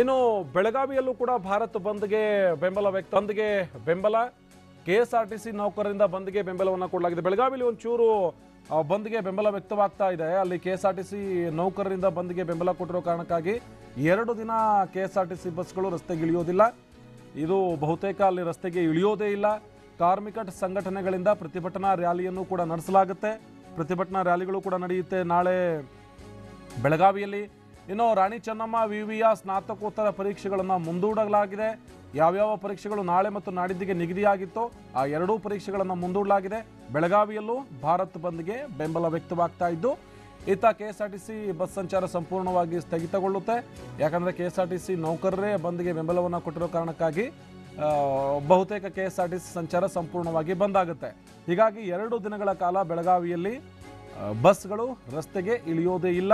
ಇನ್ನು ಬೆಳಗಾವಿಯಲ್ಲೂ ಕೂಡ ಭಾರತ್ ಬಂದ್ಗೆ ಬೆಂಬಲ ವ್ಯಕ್ತ, ಬಂದ್ಗೆ ಬೆಂಬಲ. K S R T C ನೌಕರರಿಂದ ಬಂದ್ಗೆ ಬೆಂಬಲವನ್ನು ಕೊಡಲಾಗಿದೆ. ಬೆಳಗಾವಿಯಲ್ಲಿ ಒಂಚೂರು ಬಂದ್ಗೆ ಬೆಂಬಲ ವ್ಯಕ್ತವಾಗ್ತಾ ಇದೆ. ಅಲ್ಲಿ K S R T C ನೌಕರರಿಂದ ಬಂದ್ಗೆ ಬೆಂಬಲ ಕೊಟ್ಟಿರೋ ಕಾರಣಕ್ಕಾಗಿ ಎರಡು ದಿನ K S R T C ಬಸ್ಗಳು ರಸ್ತೆಗೆ ಇಳಿಯೋದಿಲ್ಲ. ಇದು ಬಹುತೇಕ ಅಲ್ಲಿ ರಸ್ತೆಗೆ ಇಳಿಯೋದೇ ಇಲ್ಲ. ಕಾರ್ಮಿಕ ಸಂಘಟನೆಗಳಿಂದ ಪ್ರತಿಭಟನಾ ರ್ಯಾಲಿಯನ್ನು ಕೂಡ ನಡೆಸಲಾಗುತ್ತೆ. ಪ್ರತಿಭಟನಾ ರ್ಯಾಲಿಗಳು ಕೂಡ ನಡೆಯುತ್ತೆ ನಾಳೆ ಬೆಳಗಾವಿಯಲ್ಲಿ. ಇನ್ನು ರಾಣಿ ಚೆನ್ನಮ್ಮ, ವಿವಿಯ ಸ್ನಾತಕೋತ್ತರ ಪರೀಕ್ಷೆಗಳನ್ನು ಮುಂದೂಡಲಾಗಿದೆ. ಯಾವ್ಯಾವ ಪರೀಕ್ಷೆಗಳು ನಾಳೆ ಮತ್ತು ನಾಡಿದ್ದಿಗೆ ನಿಗದಿಯಾಗಿತ್ತು ಆ ಎರಡೂ ಪರೀಕ್ಷೆಗಳನ್ನು ಮುಂದೂಡಲಾಗಿದೆ. ಬೆಳಗಾವಿಯಲ್ಲೂ ಭಾರತ್ ಬಂದ್ಗೆ ಬೆಂಬಲ ವ್ಯಕ್ತವಾಗ್ತಾ ಇದ್ದು ಇತ್ತ K S R T C bus ಸಂಚಾರ ಸಂಪೂರ್ಣವಾಗಿ ಸ್ಥಗಿತಗೊಳ್ಳುತ್ತೆ. ಯಾಕಂದರೆ K S R T C ನೌಕರರೇ ಬಂದ್ಗೆ ಬೆಂಬಲವನ್ನು ಕೊಟ್ಟಿರೋ ಕಾರಣಕ್ಕಾಗಿ ಬಹುತೇಕ K S R T C ಸಂಚಾರ ಸಂಪೂರ್ಣವಾಗಿ ಬಂದ್ ಆಗುತ್ತೆ. ಹೀಗಾಗಿ ಎರಡು ದಿನಗಳ ಕಾಲ ಬೆಳಗಾವಿಯಲ್ಲಿ ಬಸ್ಗಳು ರಸ್ತೆಗೆ ಇಳಿಯೋದೇ ಇಲ್ಲ.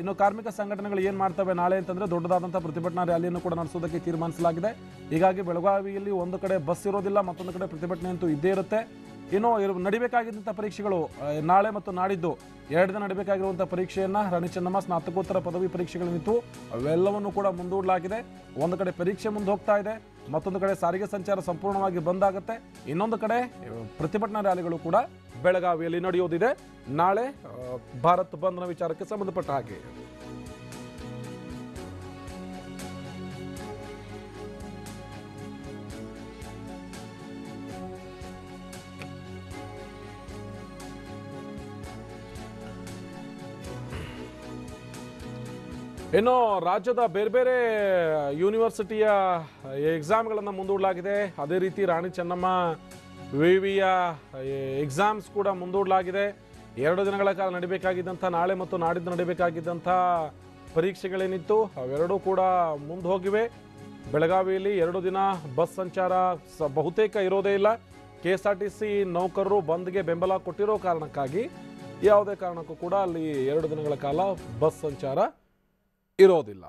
ಇನ್ನು ಕಾರ್ಮಿಕ ಸಂಘಟನೆಗಳು ಏನು ಮಾಡ್ತವೆ ನಾಳೆ ಅಂತಂದ್ರೆ ದೊಡ್ಡದಾದಂಥ ಪ್ರತಿಭಟನಾ ರ್ಯಾಲಿಯನ್ನು ಕೂಡ ನಡೆಸೋದಕ್ಕೆ ತೀರ್ಮಾನಿಸಲಾಗಿದೆ. ಹೀಗಾಗಿ ಬೆಳಗಾವಿಯಲ್ಲಿ ಒಂದು ಕಡೆ ಬಸ್ ಇರೋದಿಲ್ಲ, ಮತ್ತೊಂದು ಕಡೆ ಪ್ರತಿಭಟನೆ ಅಂತೂ ಇದ್ದೇ ಇರುತ್ತೆ. ಇನ್ನು ನಡಿಬೇಕಾಗಿದ್ದಂಥ ಪರೀಕ್ಷೆಗಳು ನಾಳೆ ಮತ್ತು ನಾಡಿದ್ದು ಎರಡು ದಿನ ನಡಿಬೇಕಾಗಿರುವಂಥ ಪರೀಕ್ಷೆಯನ್ನ ರಣಿ ಸ್ನಾತಕೋತ್ತರ ಪದವಿ ಪರೀಕ್ಷೆಗಳಿತ್ತು ಅವೆಲ್ಲವನ್ನು ಕೂಡ ಮುಂದೂಡಲಾಗಿದೆ. ಒಂದು ಕಡೆ ಪರೀಕ್ಷೆ ಮುಂದೆ ಹೋಗ್ತಾ ಇದೆ, ಮತ್ತೊಂದು ಕಡೆ ಸಾರಿಗೆ ಸಂಚಾರ ಸಂಪೂರ್ಣವಾಗಿ ಬಂದಾಗುತ್ತೆ ಇನ್ನೊಂದು ಕಡೆ ಪ್ರತಿಭಟನಾ ರ್ಯಾಲಿಗಳು ಕೂಡ ಬೆಳಗಾವಿಯಲ್ಲಿ ನಡೆಯೋದಿದೆ ನಾಳೆ ಭಾರತ್ ಬಂದ್ನ ವಿಚಾರಕ್ಕೆ ಸಂಬಂಧಪಟ್ಟ ಹಾಗೆ. ಇನ್ನು ರಾಜ್ಯದ ಬೇರೆ ಬೇರೆ ಯೂನಿವರ್ಸಿಟಿಯ ಎಕ್ಸಾಮ್ಗಳನ್ನು ಮುಂದೂಡಲಾಗಿದೆ. ಅದೇ ರೀತಿ ರಾಣಿ ಚೆನ್ನಮ್ಮ ವಿವಿಯ ಎಕ್ಸಾಮ್ಸ್ ಕೂಡ ಮುಂದೂಡಲಾಗಿದೆ. ಎರಡು ದಿನಗಳ ಕಾಲ ನಡಿಬೇಕಾಗಿದ್ದಂಥ, ನಾಳೆ ಮತ್ತು ನಾಡಿದ್ದು ನಡಿಬೇಕಾಗಿದ್ದಂಥ ಪರೀಕ್ಷೆಗಳೇನಿತ್ತು, ಅವೆರಡೂ ಕೂಡ ಮುಂದೆ ಹೋಗಿವೆ ಬೆಳಗಾವಿಯಲ್ಲಿ ಎರಡು ದಿನ ಬಸ್ ಸಂಚಾರ ಸ, ಬಹುತೇಕ ಇರೋದೇ ಇಲ್ಲ. K S R T C ನೌಕರರು ಬಂದ್ಗೆ ಬೆಂಬಲ ಕೊಟ್ಟಿರೋ ಕಾರಣಕ್ಕಾಗಿ ಯಾವುದೇ ಕಾರಣಕ್ಕೂ ಕೂಡ ಅಲ್ಲಿ ಎರಡು ದಿನಗಳ ಕಾಲ ಬಸ್ ಸಂಚಾರ ಇರೋದಿಲ್ಲ.